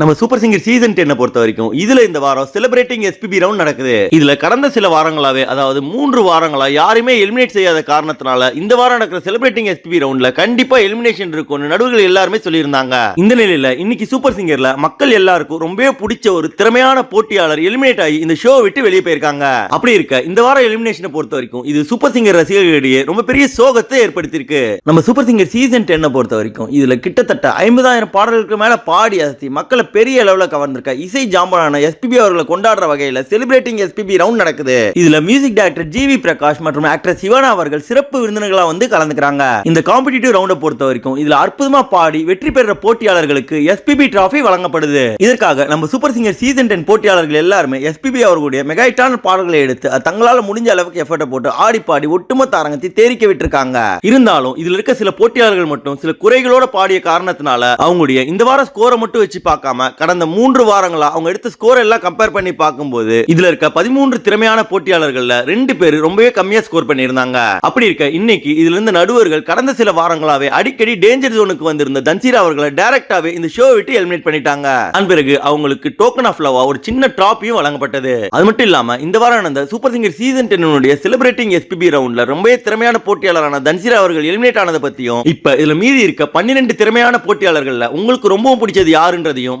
நம்ம super singer season டென்னை பொறுத்த வரைக்கும் இதுல இந்த வாரம் செலிப்ரேட்டிங் எஸ்பிபி ரவுண்ட் நடக்குது. இதுல கடந்த சில வாரங்களாவே அதாவது மூன்று வாரங்களா யாருமே எலிமினேட் செய்யாத காரணத்தினால இந்த வாரம் நடக்கிற செலிப்ரேட்டிங் எஸ்பிபி ரவுண்ட்ல கண்டிப்பா எலிமினேஷன் இருக்கும்னு நடுவர்கள் எல்லாருமே சொல்லியிருந்தாங்க. இந்த நிலையில இன்னைக்கு சூப்பர் சிங்கர்ல மக்கள் எல்லாருக்கும் ரொம்பவே பிடிச்ச ஒரு திறமையான போட்டியாளர் எலிமினேட் ஆகி இந்த ஷோ விட்டு வெளியே போயிருக்காங்க. அப்படி இருக்க இந்த வாரம் எலிமினேஷனை பொறுத்த வரைக்கும் இது சூப்பர் சிங்கர் ரசிகர்களிடையே ரொம்ப பெரிய சோகத்தை ஏற்படுத்தியிருக்கு. நம்ம சூப்பர் சிங்கர் சீசன் டென்னை பொறுத்த வரைக்கும் இதுல கிட்டத்தட்ட ஐம்பதாயிரம் பாடல்களுக்கு மேல பாடி அசத்தி மக்களை பெரிய அளவில் கவர்ந்திருக்க இசை ஜாம்பவான எஸ்பிபி அவர்களை கொண்டாடுற வகையில் செலிப்ரேட்டிங் எஸ்பிபி ரவுண்ட் நடக்குது. இதுல மியூசிக் டைரக்டர் ஜிவி பிரகாஷ் மற்றும் ஆக்டர் சிவனா அவர்கள் சிறப்பு விருந்தினர்களாக வந்து கலந்துக்கிறாங்க. இந்த காம்படிட்டிவ் ரவுண்டை பொறுத்த வரைக்கும் இதுல அற்புதமா பாடி வெற்றி பெற்ற போட்டியாளர்களுக்கு எஸ்பிபி டிராஃபி வழங்கப்படுது. இதற்காக நம்ம சூப்பர் சிங்கர் சீசன் டென் போட்டியாளர்கள் எல்லாருமே எஸ்பிபி அவர்களுடைய மெகாயிட்டான பாடல்களை எடுத்து தங்களால் முடிஞ்ச அளவுக்கு எஃபர்ட்டை போட்டு ஆடி பாடி ஒட்டுமொத்த அரங்கத்தை தேரிக்க விட்டுருக்காங்க. இருந்தாலும் இதுல இருக்க சில போட்டியாளர்கள் மட்டும் சில குறைகளோட பாடிய காரணத்தினால அவங்களுடைய இந்த வார ஸ்கோரை மட்டும் வச்சு பார்க்காம கடந்த மூன்று வாரங்களா அவங்க எடுத்த ஸ்கோர் எல்லாம் கம்பேர் பண்ணி பார்க்கும்போது இதுல இருக்க பதிமூன்று திறமையான போட்டியாளர்கள்ல ரெண்டு பேர் ரொம்பவே கம்மியா ஸ்கோர் பண்ணியிருந்தாங்க. அப்படி இருக்க இன்னைக்கு இதுல இருந்த நடுவர்கள் கடந்த சில வாரங்களாவே அடிக்கடி டேஞ்சர் ஜோனுக்கு வந்திருந்த தன்சீர் அவர்களை டைரக்டாவே இந்த ஷோ விட்டு எலிமினேட் பண்ணிட்டாங்க. அதன் பிறகு அவங்களுக்கு டோக்கன் ஆஃப் லவா ஒரு சின்ன டிராபியும் வழங்கப்பட்டது. அது மட்டும் இல்லாம இந்த வாரம் நடந்த சூப்பர் சிங்கர் சீசன் டென்னுடைய செலிப்ரேட்டிங் எஸ்பிபி ரவுண்ட்ல ரொம்பவே திறமையான போட்டியாளரான தன்சீர் அவர்கள் எலிமினேட் ஆனதை பத்தியும் இப்ப இதுல மீதி இருக்க பன்னிரெண்டு திறமையான போட்டியாளர்கள்ல உங்களுக்கு ரொம்பவும் பிடிச்சது யாருன்றதையும்